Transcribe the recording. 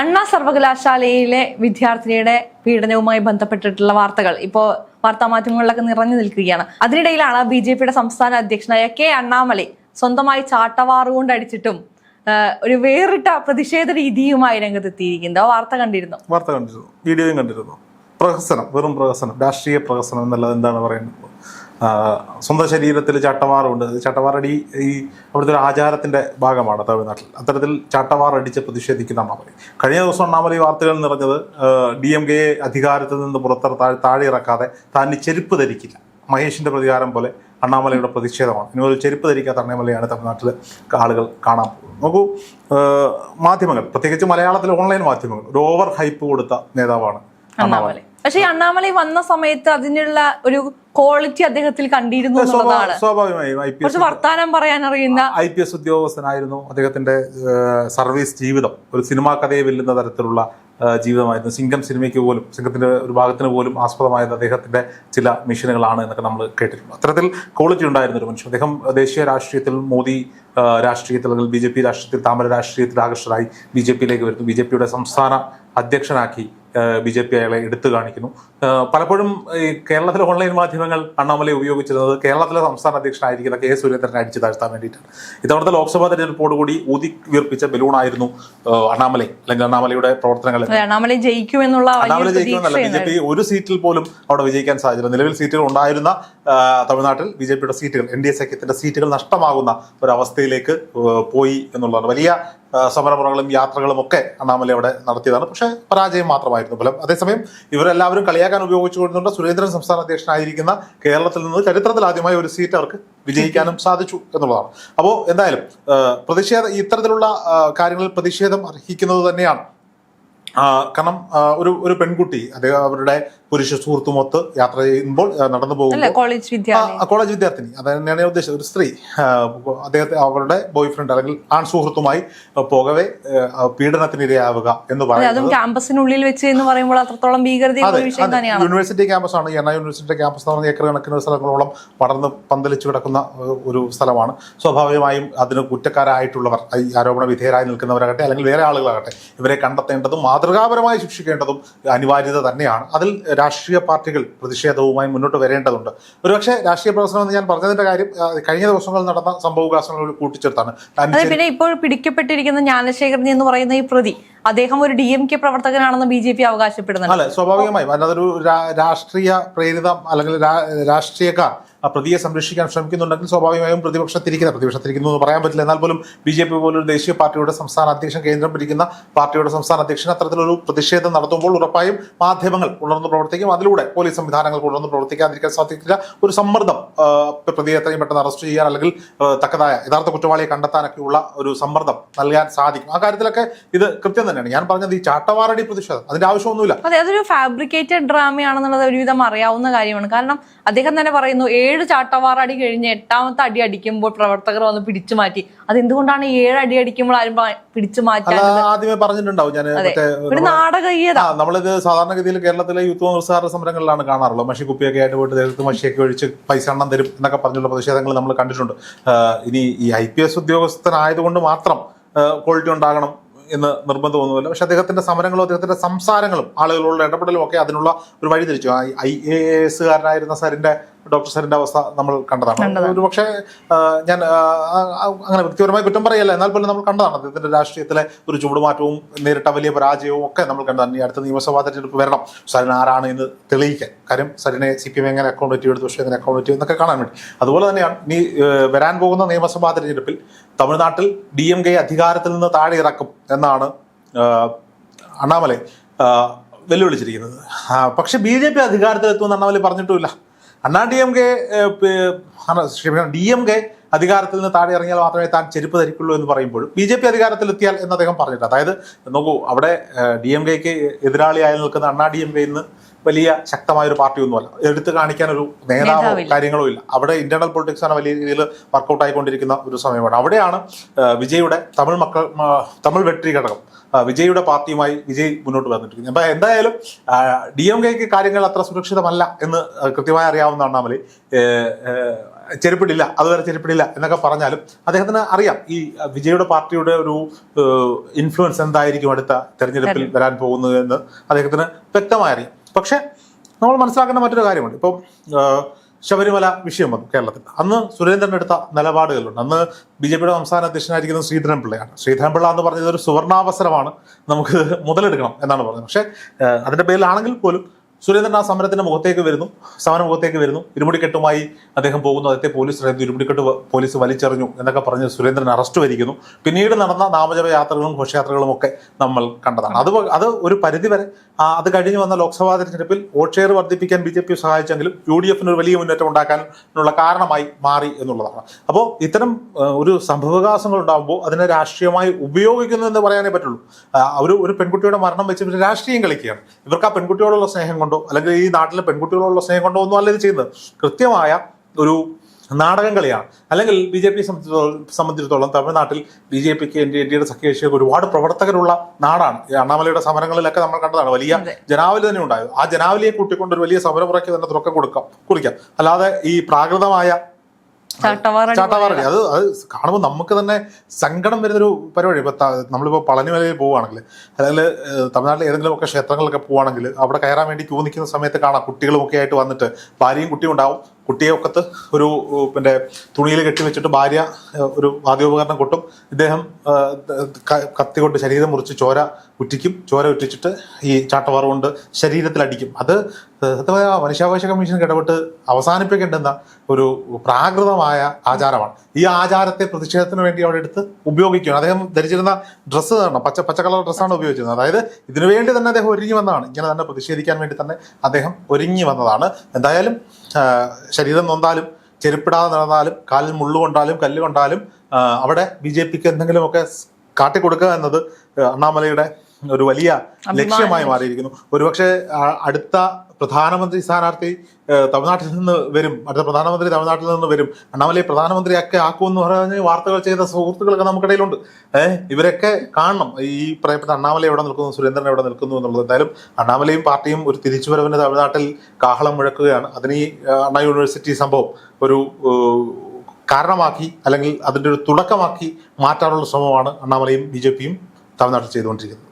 അണ്ണാ സർവകലാശാലയിലെ വിദ്യാർത്ഥിനിയുടെ പീഡനവുമായി ബന്ധപ്പെട്ടിട്ടുള്ള വാർത്തകൾ ഇപ്പോൾ വാർത്താ മാധ്യമങ്ങളിലൊക്കെ നിറഞ്ഞു നിൽക്കുകയാണ്. അതിനിടയിലാണ് ബി ജെ പിയുടെ സംസ്ഥാന അധ്യക്ഷനായ കെ അണ്ണാമലൈ സ്വന്തമായി ചാട്ടവാറുകൊണ്ട് അടിച്ചിട്ടും ഒരു വേറിട്ട പ്രതിഷേധ രീതിയുമായി രംഗത്തെത്തിയിരിക്കുന്നത്. വാർത്ത കണ്ടിരുന്നു? വാർത്ത കണ്ടിരുന്നു. വീഡിയോയും കണ്ടിരുന്നു. പ്രഹസനം വെറും പ്രഹസനം രാഷ്ട്രീയ പ്രഹസനം എന്നുള്ളത് എന്താണ് പറയുന്നത്? സ്വന്തം ശരീരത്തിൽ ചട്ടവാറുണ്ട്. ചട്ടവാറടി ഈ അവിടുത്തെ ഒരു ആചാരത്തിന്റെ ഭാഗമാണ് തമിഴ്നാട്ടിൽ. അത്തരത്തിൽ ചട്ടവാറടിച്ച് പ്രതിഷേധിക്കുന്ന അണ്ണാമലൈ കഴിഞ്ഞ ദിവസം അണ്ണാമലൈ വാർത്തകൾ നിറഞ്ഞത് ഡി എം കെ അധികാരത്തിൽ നിന്ന് പുറത്തറ താഴെ ഇറക്കാതെ താൻ ചെരുപ്പ് ധരിക്കില്ല. മഹേഷിന്റെ പ്രതികാരം പോലെ അണ്ണാമലയുടെ പ്രതിഷേധമാണ്. ഇനി ഒരു ചെരുപ്പ് ധരിക്കാത്ത അണ്ണാമലയാണ് തമിഴ്നാട്ടിൽ ആളുകൾ കാണാൻ പോകുന്നത്. നോക്കൂ മാധ്യമങ്ങൾ പ്രത്യേകിച്ച് മലയാളത്തിലെ ഓൺലൈൻ മാധ്യമങ്ങൾ ഒരു ഓവർ ഹൈപ്പ് കൊടുത്ത നേതാവാണ് അണ്ണാമലൈ. പക്ഷെ ഈ അണ്ണാമലൈ വന്ന സമയത്ത് അതിനുള്ള ഒരു ക്വാളിറ്റി അദ്ദേഹത്തിൽ കണ്ടിരുന്നു എന്നുള്ളതാണ്. കുറച്ച് വർത്താനം പറയാൻ അറിയുന്ന ഐ പി എസ് ഉദ്യോഗസ്ഥനായിരുന്നു അദ്ദേഹത്തിന്റെ സർവീസ് ജീവിതം. ഒരു സിനിമാ കഥയെ വെല്ലുന്ന തരത്തിലുള്ള ജീവിതമായിരുന്നു. സിംഗം സിനിമയ്ക്ക് പോലും സിംഗത്തിന്റെ ഒരു ഭാഗത്തിന് പോലും ആസ്പദമായത് അദ്ദേഹത്തിന്റെ ചില മിഷനുകളാണ് എന്നൊക്കെ നമ്മൾ കേട്ടിട്ടുണ്ട്. അത്തരത്തിൽ ക്വാളിറ്റി ഉണ്ടായിരുന്ന ഒരു മനുഷ്യൻ. അദ്ദേഹം ദേശീയ രാഷ്ട്രീയത്തിൽ മോദി രാഷ്ട്രീയത്തിൽ അല്ലെങ്കിൽ ബി ജെ പി രാഷ്ട്രീയത്തിൽ താമര രാഷ്ട്രീയത്തിൽ ആകർഷകരായി ബി ജെ പിയിലേക്ക് വരുന്നു. ബി ജെ പിയുടെ സംസ്ഥാന അധ്യക്ഷനാക്കി ബി ജെ പി അയാളെ എടുത്തു കാണിക്കുന്നു. പലപ്പോഴും ഈ കേരളത്തിലെ ഓൺലൈൻ മാധ്യമങ്ങൾ അണ്ണാമലയെ ഉപയോഗിച്ചിരുന്നത് കേരളത്തിലെ സംസ്ഥാന അധ്യക്ഷനായിരിക്കുന്ന കെ സുരേന്ദ്രനെ അടിച്ചു താഴ്ത്താൻ വേണ്ടിയിട്ടാണ്. ഇത്തവണത്തെ ലോക്സഭാ തെരഞ്ഞെടുപ്പോടുകൂടി ഊതി വീർപ്പിച്ച ബലൂണായിരുന്നു അണ്ണാമലൈ അല്ലെങ്കിൽ അണ്ണാമലയുടെ പ്രവർത്തനങ്ങൾ അണ്ണാമല ജയിക്കുമെന്നുള്ള ജയിക്കുമെന്നല്ല ബി ജെ പി ഒരു സീറ്റിൽ പോലും അവിടെ വിജയിക്കാൻ സാധ്യത നിലവിൽ സീറ്റുകൾ ഉണ്ടായിരുന്ന തമിഴ്നാട്ടിൽ ബി ജെ പിയുടെ സീറ്റുകൾ എൻ ഡി എ സഖ്യത്തിന്റെ സീറ്റുകൾ നഷ്ടമാകുന്ന ഒരു അവസ്ഥയിലേക്ക് പോയി എന്നുള്ളതാണ്. വലിയ സമരമുറകളും യാത്രകളും ഒക്കെ അണ്ണാമലൈ അവിടെ നടത്തിയതാണ്. പക്ഷേ പരാജയം മാത്രമായിരുന്നു ഫലം. അതേസമയം ഇവരെല്ലാവരും കളിയാക്കാൻ ഉപയോഗിച്ചുകൊണ്ടുള്ള സുരേന്ദ്രൻ സംസ്ഥാന അധ്യക്ഷനായിരിക്കുന്ന കേരളത്തിൽ നിന്ന് ചരിത്രത്തിൽ ആദ്യമായി ഒരു സീറ്റ് അവർക്ക് വിജയിക്കാനും സാധിച്ചു എന്നുള്ളതാണ്. അപ്പോൾ എന്തായാലും പ്രതിഷേധ ഇത്തരത്തിലുള്ള കാര്യങ്ങളിൽ പ്രതിഷേധം അർഹിക്കുന്നത് തന്നെയാണ്. കാരണം ഒരു ഒരു പെൺകുട്ടി അദ്ദേഹം അവരുടെ പുരുഷ സുഹൃത്തുമൊത്ത് യാത്ര ചെയ്യുമ്പോൾ നടന്നു പോകുമ്പോൾ. കോളേജ് വിദ്യാർത്ഥി കോളേജ് വിദ്യാർത്ഥിനി. അത് തന്നെയാണ് ഞാൻ ഉദ്ദേശിച്ചത്. ഒരു സ്ത്രീ അദ്ദേഹത്തെ അവരുടെ ബോയ് ഫ്രണ്ട് അല്ലെങ്കിൽ ആൺ സുഹൃത്തുമായി പോകവെ പീഡനത്തിനിരയാവുക എന്ന് പറയുന്നത് ക്യാമ്പസിനുള്ളിൽ വെച്ച് എന്ന് പറയുമ്പോൾ അത്രത്തോളം ഒരു വിഷയം അതെ. തന്നെയാണ്. യൂണിവേഴ്സിറ്റി യൂണിവേഴ്സിറ്റി ക്യാമ്പസ് എന്ന് പറഞ്ഞ ഏക്കർ കണക്കിന് സ്ഥലങ്ങളോളം പടർന്ന് പന്തലിച്ചു കിടക്കുന്ന ഒരു സ്ഥലമാണ്. സ്വാഭാവികമായും അതിന് കുറ്റക്കാരായിട്ടുള്ളവർ ഈ ആരോപണ വിധേയരായി നിൽക്കുന്നവരാകട്ടെ അല്ലെങ്കിൽ വേറെ ആളുകളാകട്ടെ ഇവരെ കണ്ടെത്തേണ്ടതും മാതൃകാപരമായി ശിക്ഷിക്കേണ്ടതും അനിവാര്യത തന്നെയാണ്. അതിൽ രാഷ്ട്രീയ പാർട്ടികൾ പ്രതിഷേധവുമായി മുന്നോട്ട് വരേണ്ടതുണ്ട്. ഒരുപക്ഷെ രാഷ്ട്രീയ പ്രവർത്തനം എന്ന് ഞാൻ പറഞ്ഞതിന്റെ കാര്യം കഴിഞ്ഞ ദിവസങ്ങളിൽ നടന്ന സംഭവവികാസങ്ങളിൽ കൂട്ടിച്ചേർത്താണ്. പിന്നെ ഇപ്പോൾ പിടിക്കപ്പെട്ടിരിക്കുന്ന ജ്ഞാനശേഖരൻ എന്ന് പറയുന്ന ഈ പ്രതി അദ്ദേഹം ഒരു ഡി എം കെ പ്രവർത്തകനാണെന്ന് ബി ജെ പി അവകാശപ്പെടുന്നുണ്ട്. അല്ലെ? സ്വാഭാവികമായും. അല്ലാതൊരു രാഷ്ട്രീയ പ്രേരിതം അല്ലെങ്കിൽ രാഷ്ട്രീയക്കാർ ആ പ്രതിയെ സംരക്ഷിക്കാൻ ശ്രമിക്കുന്നുണ്ടെങ്കിൽ സ്വാഭാവികമായും പ്രതിപക്ഷത്തിരിക്കുന്ന പ്രതിപക്ഷത്തിരിക്കുന്നു എന്ന് പറയാൻ പറ്റില്ല. എന്നാൽ പോലും ബി ജെ പി പോലൊരു ദേശീയ പാർട്ടിയുടെ സംസ്ഥാന അധ്യക്ഷൻ കേന്ദ്രം ഭരിക്കുന്ന പാർട്ടിയുടെ സംസ്ഥാന അധ്യക്ഷൻ അത്തരത്തിലൊരു പ്രതിഷേധം നടത്തുമ്പോൾ ഉറപ്പായും മാധ്യമങ്ങൾ ഉണർന്നു പ്രവർത്തിക്കും. അതിലൂടെ പോലീസ് സംവിധാനങ്ങൾ ഉണർന്നു പ്രവർത്തിക്കാതിരിക്കാൻ സാധിക്കില്ല ഒരു സമ്മർദ്ദം പ്രതിയെ എത്രയും പെട്ടെന്ന് അറസ്റ്റ് ചെയ്യാൻ അല്ലെങ്കിൽ തക്കതായ യഥാർത്ഥ കുറ്റവാളിയെ കണ്ടെത്താനൊക്കെയുള്ള ഒരു സമ്മർദ്ദം നൽകാൻ സാധിക്കും. ആ കാര്യത്തിലൊക്കെ ഇത് കൃത്യം തന്നെയാണ്. ഞാൻ പറഞ്ഞത് ഈ ചാട്ടവാറടി പ്രതിഷേധം. അതിന്റെ ആവശ്യമൊന്നുമില്ല. അതെ അതൊരു ഫാബ്രിക്കേറ്റഡ് ഡ്രാമയാണെന്നുള്ളത് ഒരുവിധം അറിയാവുന്ന കാര്യമാണ്. കാരണം അദ്ദേഹം തന്നെ പറയുന്നു ചാട്ടവാറടി കഴിഞ്ഞ് എട്ടാമത്തെ അടി അടിക്കുമ്പോൾ പ്രവർത്തകർ വന്ന് പിടിച്ചു മാറ്റി. അതെന്തുകൊണ്ടാണ് ഏഴ് അടി അടിക്കുമ്പോൾ ആരും പിടിച്ചു മാറ്റാൻ ആദ്യമേ പറഞ്ഞിട്ടുണ്ടാവും ഞാൻ മറ്റേ ഒരു നാടകീയത. ആ നമ്മളിത് സാധാരണഗതിയിൽ കേരളത്തിലെ യുദ്ധ കോൺഗ്രസ് സമരങ്ങളിലാണ് കാണാറുള്ളത്. മഷി കുപ്പിയൊക്കെ ആയിട്ട് പോയിട്ട് ദേഹത്ത് മഷിയൊക്കെ ഒഴിച്ച് പൈസ എണ്ണം തരും എന്നൊക്കെ പറഞ്ഞുള്ള പ്രതിഷേധങ്ങൾ നമ്മൾ കണ്ടിട്ടുണ്ട്. ഇനി ഈ ഐ പി എസ് ഉദ്യോഗസ്ഥനായതുകൊണ്ട് മാത്രം ക്വാളിറ്റി ഉണ്ടാകണം എന്ന് നിർബന്ധമൊന്നുമില്ല പക്ഷെ അദ്ദേഹത്തിന്റെ സമരങ്ങളും അദ്ദേഹത്തിന്റെ സംസാരങ്ങളും ആളുകളോടുള്ള ഇടപെടലും ഒക്കെ അതിനുള്ള ഒരു വഴി തിരിച്ചു ഐ എ എസുകാരനായിരുന്ന സാറിന്റെ ഡോക്ടർ സാറിന്റെ അവസ്ഥ നമ്മൾ കണ്ടതാണ്. ഒരു പക്ഷേ ഞാൻ അങ്ങനെ വ്യക്തിപരമായി കുറ്റം പറയല്ല. എന്നാൽ പോലും നമ്മൾ കണ്ടതാണ്. അദ്ദേഹത്തിന്റെ രാഷ്ട്രീയത്തിലെ ഒരു ചുവടുമാറ്റവും നേരിട്ട വലിയ പരാജയവും ഒക്കെ നമ്മൾ കണ്ടതാണ്. ഈ അടുത്ത നിയമസഭാ തെരഞ്ഞെടുപ്പ് വരണം. സരിൻ ആരാണ് എന്ന് തെളിയിക്കാൻ? കാര്യം സരിനെ സി പി എം എങ്ങനെ അക്കൗണ്ട് എടുത്തു? പക്ഷേ എങ്ങനെ അക്കൗണ്ട് എന്നൊക്കെ കാണാൻ വേണ്ടി. അതുപോലെ തന്നെയാണ് ഇനി വരാൻ പോകുന്ന നിയമസഭാ തെരഞ്ഞെടുപ്പിൽ തമിഴ്നാട്ടിൽ ഡി എം കെ അധികാരത്തിൽ നിന്ന് താഴെ ഇറക്കും എന്നാണ് അണ്ണാമലൈ വെല്ലുവിളിച്ചിരിക്കുന്നത്. പക്ഷെ ബി ജെ പി അധികാരത്തിലെത്തുമെന്ന് അണ്ണാമലൈ പറഞ്ഞിട്ടുമില്ല. അണ്ണാ ഡി എം കെ ക്ഷമിക്കണം ഡി എം കെ അധികാരത്തിൽ നിന്ന് താഴെ ഇറങ്ങിയാൽ മാത്രമേ താൻ ചെരുപ്പ് ധരിക്കുള്ളൂ എന്ന് പറയുമ്പോഴും ബി ജെ പി അധികാരത്തിലെത്തിയാൽ എന്ന് അദ്ദേഹം പറഞ്ഞിട്ട് അതായത് നോക്കൂ അവിടെ ഡി എം കെക്ക് എതിരാളിയായി നിൽക്കുന്ന അണ്ണാ ഡി എം കെ ഇന്ന് വലിയ ശക്തമായ ഒരു പാർട്ടി ഒന്നുമല്ല എടുത്തു കാണിക്കാൻ ഒരു നേതാവോ കാര്യങ്ങളോ ഇല്ല. അവിടെ ഇന്റേണൽ പൊളിറ്റിക്സ് ആണ് വലിയ രീതിയിൽ വർക്കൗട്ട് ആയിക്കൊണ്ടിരിക്കുന്ന ഒരു സമയമാണ്. അവിടെയാണ് വിജയുടെ തമിഴ് മക്കൾ തമിഴ് വെട്രി ഘടകം വിജയുടെ പാർട്ടിയുമായി വിജയ് മുന്നോട്ട് വന്നിട്ടിരിക്കുന്നത്. അപ്പൊ എന്തായാലും ഡി എം കെക്ക് കാര്യങ്ങൾ അത്ര സുരക്ഷിതമല്ല എന്ന് കൃത്യമായി അറിയാവുന്ന അണ്ണാമലൈ ചെരുപ്പിടില്ല അതുവരെ ചെരുപ്പിടില്ല എന്നൊക്കെ പറഞ്ഞാലും അദ്ദേഹത്തിന് അറിയാം. ഈ വിജയുടെ പാർട്ടിയുടെ ഒരു ഇൻഫ്ലുവൻസ് എന്തായിരിക്കും അടുത്ത തെരഞ്ഞെടുപ്പിൽ വരാൻ പോകുന്നത് എന്ന് അദ്ദേഹത്തിന് വ്യക്തമായി അറിയാം. പക്ഷെ നമ്മൾ മനസ്സിലാക്കേണ്ട മറ്റൊരു കാര്യമുണ്ട്. ഇപ്പം ശബരിമല വിഷയം വന്നു കേരളത്തിൽ. അന്ന് സുരേന്ദ്രൻ എടുത്ത നിലപാടുകളുണ്ട്. അന്ന് ബി ജെ പിയുടെ സംസ്ഥാന അധ്യക്ഷനായിരിക്കുന്നത് ശ്രീധരൻ പിള്ളയാണ്. ശ്രീധരൻ പിള്ള എന്ന് പറഞ്ഞത് ഒരു സുവർണാവസരമാണ് നമുക്ക് മുതലെടുക്കണം എന്നാണ് പറഞ്ഞത്. പക്ഷേ അതിന്റെ പേരിലാണെങ്കിൽ പോലും സുരേന്ദ്രൻ ആ സമരത്തിന്റെ മുഖത്തേക്ക് വരുന്നു. സമര മുഖത്തേക്ക് വരുന്നു. ഇരുമുടിക്കെട്ടുമായി അദ്ദേഹം പോകുന്നു. അദ്ദേഹത്തെ പോലീസ് തടയുന്നു ഇരുമുടിക്കെട്ട് പോലീസ് വലിച്ചെറിഞ്ഞു എന്നൊക്കെ പറഞ്ഞ് സുരേന്ദ്രൻ അറസ്റ്റ് വരിക്കുന്നു. പിന്നീട് നടന്ന നാമജപ യാത്രകളും ഘോഷയാത്രകളും ഒക്കെ നമ്മൾ കണ്ടതാണ്. അത് അത് ഒരു പരിധിവരെ അത് കഴിഞ്ഞ് വന്ന ലോക്സഭാ തെരഞ്ഞെടുപ്പിൽ വോട്ട് ഷെയർ വർദ്ധിപ്പിക്കാൻ ബി ജെ പി സഹായിച്ചെങ്കിലും യു ഡി എഫിന് ഒരു വലിയ മുന്നേറ്റം ഉണ്ടാക്കാനുള്ള കാരണമായി മാറി എന്നുള്ളതാണ്. അപ്പോൾ ഇത്തരം ഒരു സംഭവവികാസങ്ങൾ ഉണ്ടാകുമ്പോൾ അതിനെ രാഷ്ട്രീയമായി ഉപയോഗിക്കുന്നു എന്ന് പറയാനേ പറ്റുള്ളൂ. ഒരു ഒരു പെൺകുട്ടിയുടെ മരണം വെച്ച് രാഷ്ട്രീയം കളിക്കുകയാണ്. ഇവർക്ക് ആ പെൺകുട്ടിയോടുള്ള സ്നേഹം കൊണ്ടോ അല്ലെങ്കിൽ ഈ നാട്ടിലെ പെൺകുട്ടികളോടുള്ള സ്നേഹം കൊണ്ടോ ഒന്നും അല്ല ഇത് ചെയ്യുന്നത്. കൃത്യമായ ഒരു നാടകം കളിയാണ്. അല്ലെങ്കിൽ ബി ജെ പി സംബന്ധിച്ചിടത്തോളം തമിഴ്നാട്ടിൽ ബി ജെ പിക്ക് എൻ ഡി എൻ ഡിയുടെ സഖ്യകക്ഷികൾക്ക് ഒരുപാട് പ്രവർത്തകരുള്ള നാടാണ്. ഈ അണ്ണാമലയുടെ സമരങ്ങളിലൊക്കെ നമ്മൾ കണ്ടതാണ്. വലിയ ജനാവലി തന്നെ ഉണ്ടായത്. ആ ജനാവലിയെ കൂട്ടിക്കൊണ്ട് ഒരു വലിയ സമരമുറയ്ക്ക് തന്നെ തുടക്കം കൊടുക്കാം കുറിക്കാം. അല്ലാതെ ഈ പ്രാകൃതമായ ചാട്ടാവാറടി അത് അത് കാണുമ്പോൾ നമുക്ക് തന്നെ സങ്കടം വരുന്നൊരു പരിപാടി. ഇപ്പൊ നമ്മളിപ്പോ പളനിമലയിൽ പോവുകയാണെങ്കിൽ അല്ലെങ്കിൽ തമിഴ്നാട്ടിലെ ഏതെങ്കിലും ഒക്കെ ക്ഷേത്രങ്ങളിലൊക്കെ പോവുകയാണെങ്കിൽ അവിടെ കയറാൻ വേണ്ടി ക്യൂ നിൽക്കുന്ന സമയത്ത് കാണാം. കുട്ടികളും ഒക്കെ ആയിട്ട് വന്നിട്ട് ഭാര്യയും കുട്ടിയും ഉണ്ടാവും. കുട്ടിയെ ഒക്കത്ത് ഒരു പിന്നെ തുണിയിൽ കെട്ടി വെച്ചിട്ട് ഭാര്യ ഒരു വാദ്യോപകരണം കൊട്ടും. ഇദ്ദേഹം കത്തി കൊണ്ട് ശരീരം മുറിച്ച് ചോര ഉറ്റിക്കും. ചോര ഉറ്റിച്ചിട്ട് ഈ ചാട്ടവാറ കൊണ്ട് ശരീരത്തിൽ അടിക്കും അത് സത്യമായ മനുഷ്യാവകാശ കമ്മീഷൻ ഇടപെട്ട് അവസാനിപ്പിക്കേണ്ടുന്ന ഒരു പ്രാകൃതമായ ആചാരമാണ്. ഈ ആചാരത്തെ പ്രതിഷേധത്തിന് വേണ്ടി അവിടെ എടുത്ത് ഉപയോഗിക്കുകയാണ്. അദ്ദേഹം ധരിച്ചിരുന്ന ഡ്രസ്സ് തന്നെ പച്ച പച്ച കളർ ഡ്രസ്സാണ് ഉപയോഗിച്ചിരുന്നത്. അതായത് ഇതിനു വേണ്ടി തന്നെ അദ്ദേഹം ഒരുങ്ങി വന്നതാണ്. ഇങ്ങനെ തന്നെ പ്രതിഷേധിക്കാൻ വേണ്ടി തന്നെ അദ്ദേഹം ഒരുങ്ങി വന്നതാണ്. എന്തായാലും ശരീരം നൊന്താലും ചെരുപ്പിടാതെ നടന്നാലും കാലിൽ മുള്ളു കൊണ്ടാലും കല്ല് കൊണ്ടാലും അവിടെ ബി ജെ പിക്ക് എന്തെങ്കിലുമൊക്കെ കാട്ടിക്കൊടുക്കുക എന്നത് അണ്ണാമലയുടെ ഒരു വലിയ ലക്ഷ്യമായി മാറിയിരിക്കുന്നു. ഒരുപക്ഷെ അടുത്ത പ്രധാനമന്ത്രി സ്ഥാനാർത്ഥി തമിഴ്നാട്ടിൽ നിന്ന് വരും. അടുത്ത പ്രധാനമന്ത്രി തമിഴ്നാട്ടിൽ നിന്ന് വരും. അണ്ണാമലയെ പ്രധാനമന്ത്രിയൊക്കെ ആക്കുമെന്ന് പറഞ്ഞ് വാർത്തകൾ ചെയ്ത സുഹൃത്തുക്കളൊക്കെ നമുക്കിടയിലുണ്ട്. ഏഹ് ഇവരൊക്കെ കാണണം. ഈ പറയപ്പെട്ട അണ്ണാമല എവിടെ നിൽക്കുന്നു സുരേന്ദ്രൻ എവിടെ നിൽക്കുന്നു എന്നുള്ളത്. എന്തായാലും അണ്ണാമലയും പാർട്ടിയും ഒരു തിരിച്ചുവരവിന് തമിഴ്നാട്ടിൽ കാഹളം മുഴക്കുകയാണ്. അതിന് ഈ അണ്ണാ യൂണിവേഴ്സിറ്റി സംഭവം ഒരു കാരണമാക്കി അല്ലെങ്കിൽ അതിന്റെ ഒരു തുടക്കമാക്കി മാറ്റാനുള്ള ശ്രമമാണ് അണ്ണാമലയും ബി ജെ പിയും തമിഴ്നാട്ടിൽ ചെയ്തുകൊണ്ടിരിക്കുന്നത്.